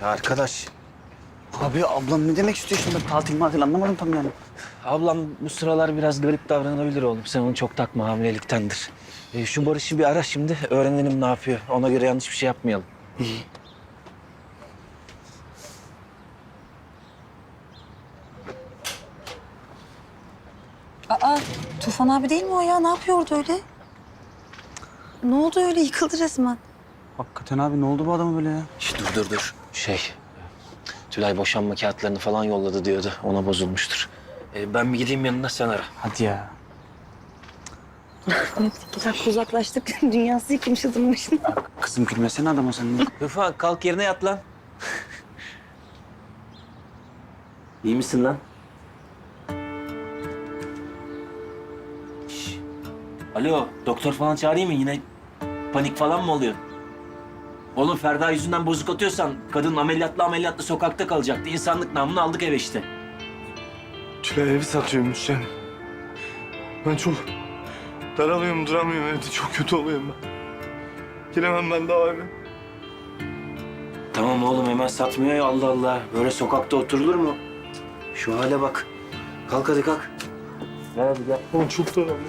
Ya arkadaş, Abi ablam ne demek istiyor şimdi? Tatil matil anlamadım tam yani. ablam bu sıralar biraz garip davranabilir oğlum. Sen onu çok takma hamileliktendir. E, şu Barış'ı bir ara şimdi öğrenelim ne yapıyor. Ona göre yanlış bir şey yapmayalım. İyi. Aa, Tufan abi değil mi o ya? Ne yapıyordu öyle? Ne oldu öyle? Yıkıldı resmen. Hakikaten abi ne oldu bu adama böyle ya? Şş, dur dur dur. Şey, Tülay boşanma kağıtlarını falan yolladı diyordu. Ona bozulmuştur. E, ben bir gideyim yanına sen ara. Hadi ya. İki dakika uzaklaştık. Dünyası yıkılmış adamın başına. Kızım gülmesene adama sen de. Tufan kalk yerine yat lan. İyi misin lan? Şş. Alo, doktor falan çağırayım mı? Yine panik falan mı oluyor? Oğlum Ferda yüzünden bozuk atıyorsan kadın ameliyatlı ameliyatlı sokakta kalacaktı. İnsanlık namını aldık eve işte. Tülay evi satıyormuş yani. Ben çok daralıyorum, duramıyorum evde. Çok kötü oluyorum ben. Giremem ben daha eve. Tamam oğlum hemen satmıyor ya Allah Allah. Böyle sokakta oturulur mu? Şu hale bak. Kalk hadi kalk. Gel hadi gel. Oğlum çok daralıyorum.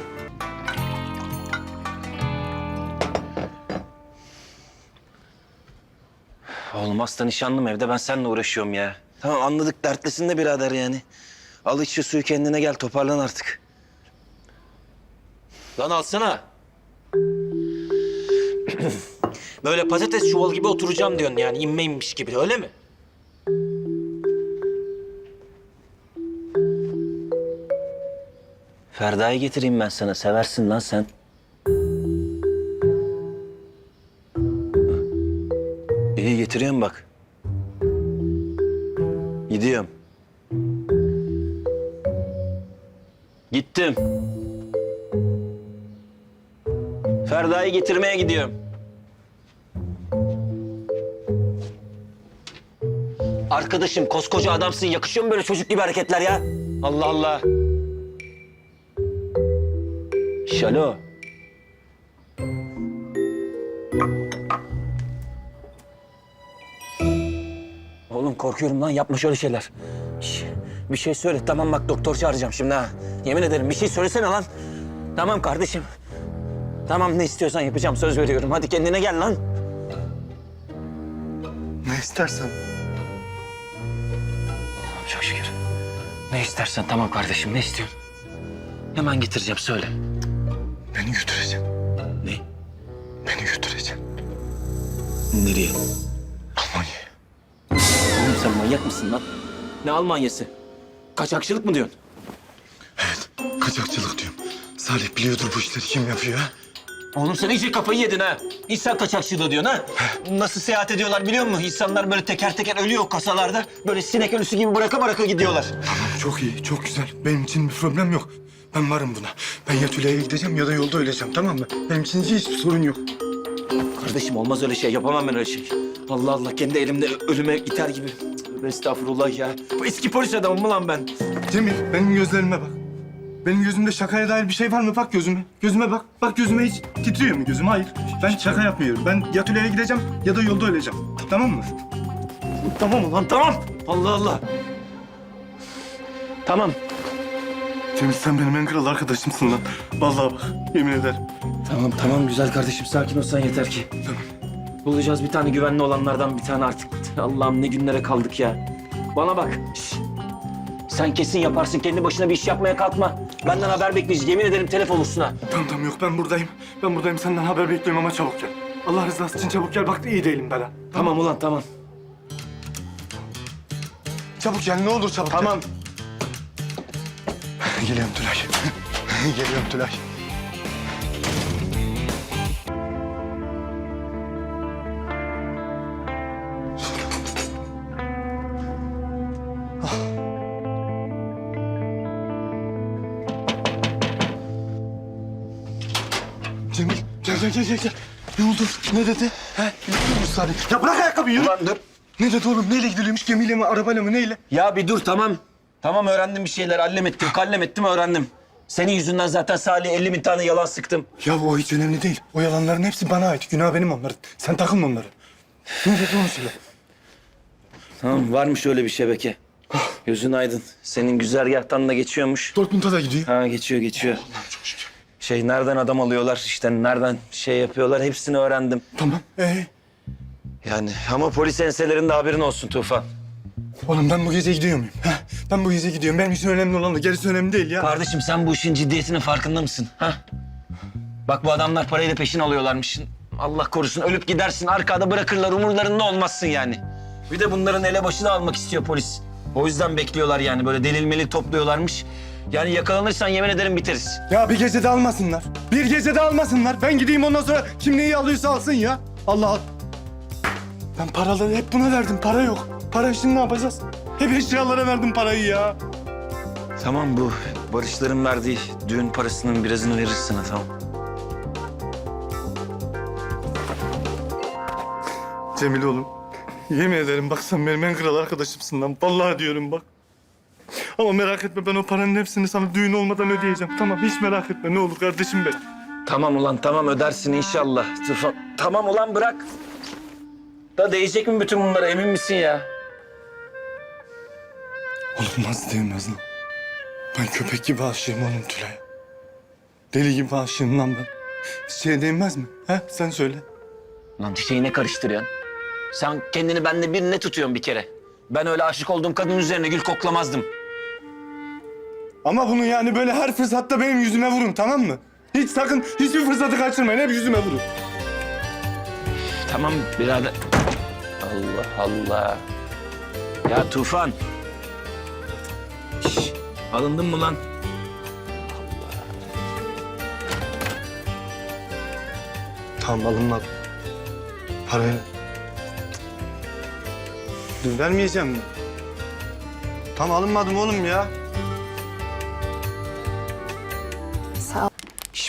Oğlum hasta nişanlım evde ben seninle uğraşıyorum ya. Tamam anladık dertlisin de birader yani. Al iç şu suyu kendine gel toparlan artık. Lan alsana. Böyle patates çuvalı gibi oturacağım diyorsun yani inmeymiş gibi öyle mi? Ferda'yı getireyim ben sana. Seversin lan sen. İyi getiriyorum bak. Gidiyorum. Gittim. Ferda'yı getirmeye gidiyorum. Arkadaşım koskoca adamsın. Yakışıyor mu böyle çocuk gibi hareketler ya? Allah Allah. Şalo. Korkuyorum lan yapma şöyle şeyler. Şş, bir şey söyle tamam bak doktor çağıracağım şimdi ha. Yemin ederim bir şey söylesene lan. Tamam kardeşim. Tamam ne istiyorsan yapacağım söz veriyorum. Hadi kendine gel lan. Ne istersen. Çok şükür. Ne istersen tamam kardeşim ne istiyorsun? Hemen getireceğim söyle. Beni götüreceğim. Ne? Beni götüreceğim. Nereye? Almanya'ya. Sen manyak mısın lan? Ne Almanyası? Kaçakçılık mı diyorsun? Evet. Kaçakçılık diyorum. Salih biliyordur bu işleri kim yapıyor ha? Oğlum sen iyice kafayı yedin ha. İnsan kaçakçılığı diyorsun ha. Nasıl seyahat ediyorlar biliyor musun? İnsanlar böyle teker teker ölüyor kasalarda. Böyle sinek ölüsü gibi bıraka bıraka gidiyorlar. Tamam çok iyi, çok güzel. Benim için bir problem yok. Ben varım buna. Ben ya Tülay'a gideceğim ya da yolda öleceğim tamam mı? Benim için hiçbir sorun yok. Kardeşim olmaz öyle şey. Yapamam ben öyle şey. Allah Allah kendi elimde ölüme iter gibi. Tövbe Estağfurullah ya. Bu eski polis adamım mı lan ben? Cemil benim gözlerime bak. Benim gözümde şakaya dair bir şey var mı? Bak gözüme. Gözüme bak. Bak gözüme hiç titriyor mu gözüm? Hayır. Ben şaka yapmıyorum. Ben ya Tülay'a gideceğim ya da yolda öleceğim. Tamam mı? Tamam ulan tamam. Allah Allah. Tamam. Cemil sen benim en kral arkadaşımsın lan. Vallahi bak. Yemin ederim. Tamam tamam güzel kardeşim sakin olsan yeter ki. Tamam. Bulacağız bir tane güvenli olanlardan bir tane artık. Allah'ım ne günlere kaldık ya. Bana bak. şş. Sen kesin yaparsın. Kendi başına bir iş yapmaya kalkma. Benden haber bekleyeceğiz. Yemin ederim telef olursun ha. Tamam tamam yok ben buradayım. Ben buradayım senden haber bekliyorum ama çabuk gel. Allah rızası için çabuk gel. Bak iyi değilim ben ha. Tamam ulan tamam. Çabuk gel ne olur çabuk Tamam. gel. Geliyorum Tülay. Geliyorum Tülay. Gel gel gel gel. Ne oldu? Ne dedi? He? Biliyor musun Salih? Ya bırak ayakkabıyı yürü. Ulan dur. Ne dedi oğlum? Neyle gidiliyormuş? Gemiyle mi, arabayla mı, neyle? Ya bir dur tamam. Tamam öğrendim bir şeyler. Allem ettim, kallem ettim öğrendim. Senin yüzünden zaten Salih 50 bin tane yalan sıktım. Ya o hiç önemli değil. O yalanların hepsi bana ait. Günah benim onların. Sen takılma onlara. Ne dedi onu söyle. Tamam varmış öyle bir şebeke. Gözün aydın. Senin güzergahtan da geçiyormuş. Dortmund'a da gidiyor. Ha geçiyor geçiyor. Çok şükür. Şey nereden adam alıyorlar işte nereden şey yapıyorlar hepsini öğrendim. Tamam. Ee, Yani ama polis enselerinde haberin olsun Tufan. oğlum ben bu gece gidiyor muyum? Heh, ben bu gece gidiyorum. Benim için önemli olan da gerisi önemli değil ya. Kardeşim sen bu işin ciddiyetinin farkında mısın? Ha? Bak bu adamlar parayla peşin alıyorlarmış. Allah korusun ölüp gidersin arkada bırakırlar umurlarında olmazsın yani. Bir de bunların elebaşı da almak istiyor polis. O yüzden bekliyorlar yani böyle delil melil topluyorlarmış. Yani yakalanırsan yemin ederim biteriz. Ya bir gecede almasınlar. Bir gecede almasınlar. Ben gideyim ondan sonra kim neyi alıyorsa alsın ya. Allah Allah. Ben paraları hep buna verdim. Para yok. Para için ne yapacağız? Hep eşyalara verdim parayı ya. Tamam bu Barışların verdiği düğün parasının birazını verirsin sana tamam. Cemil oğlum. Yemin ederim bak sen benim en kral arkadaşımsın lan. Vallahi diyorum bak. Ama merak etme ben o paranın hepsini sana düğün olmadan ödeyeceğim. Tamam hiç merak etme ne olur kardeşim benim. Tamam ulan tamam ödersin inşallah. Tamam ulan bırak. Da değecek mi bütün bunlara emin misin ya? Nasıl değmez lan? Ben köpek gibi aşığım oğlum Tülay'a. Deli gibi aşığım lan ben. Şey değmez mi? He sen söyle. Lan çiçeği ne karıştırıyorsun? Sen kendini bende bir ne tutuyorsun bir kere? Ben öyle aşık olduğum kadının üzerine gül koklamazdım. Ama bunu yani böyle her fırsatta benim yüzüme vurun tamam mı? Hiç sakın hiçbir fırsatı kaçırmayın. Hep yüzüme vurun. Tamam birader. Allah Allah. Ya Tufan. Şş, alındın mı lan? Tamam alınmadı. Parayı... Dur vermeyeceğim. Tam alınmadım oğlum ya.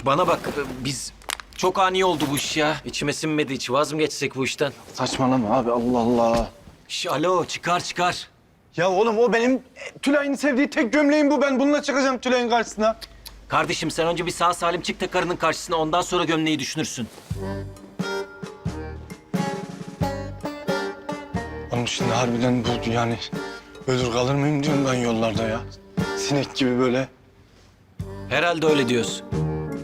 Bana bak biz çok ani oldu bu iş ya. İçime sinmedi hiç. Vaz mı geçsek bu işten? Saçmalama abi Allah Allah. Şş, alo çıkar çıkar. Ya oğlum o benim Tülay'ın sevdiği tek gömleğim bu. Ben bununla çıkacağım Tülay'ın karşısına. Kardeşim sen önce bir sağ salim çık da karının karşısına ondan sonra gömleği düşünürsün. Oğlum şimdi harbiden bu yani ölür kalır mıyım diyorum ben yollarda ya. Sinek gibi böyle. Herhalde öyle diyorsun.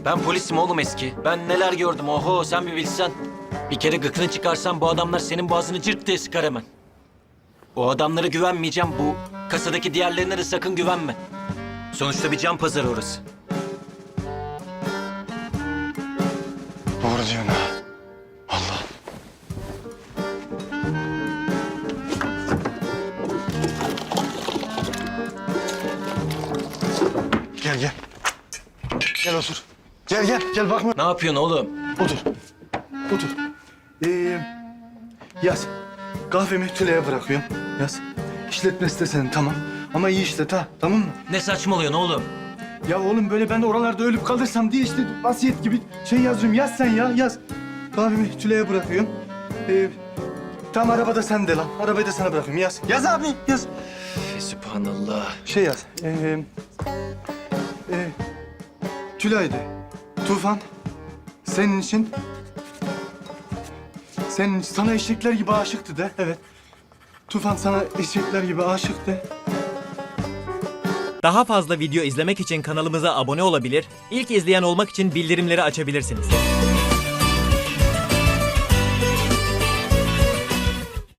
Ben polisim oğlum eski. Ben neler gördüm oho sen bir bilsen. Bir kere gıkını çıkarsan bu adamlar senin boğazını cırt diye sıkar hemen. O adamlara güvenmeyeceğim. Bu kasadaki diğerlerine de sakın güvenme. Sonuçta bir can pazarı orası. Doğru diyorsun. Gel bakma. Ne yapıyorsun oğlum? Otur. Otur. Ee, yaz. Kahvemi Tülay'a bırakıyorum. Yaz. İşletmesi de senin tamam. Ama iyi işlet ha tamam mı? Ne saçmalıyorsun oğlum? Ya oğlum böyle ben de oralarda ölüp kalırsam diye işte vasiyet gibi şey yazıyorum. Yaz sen ya yaz. Kahvemi Tülay'a bırakıyorum. Ee, tam arabada sende lan. Arabayı da sana bırakıyorum yaz. Yaz abi yaz. Sübhanallah. Şey yaz. Ee, e, Tülay'dı. Tufan. Senin için. Senin sana eşekler gibi aşıktı de. Evet. Tufan sana eşekler gibi aşıktı. Daha fazla video izlemek için kanalımıza abone olabilir, ilk izleyen olmak için bildirimleri açabilirsiniz.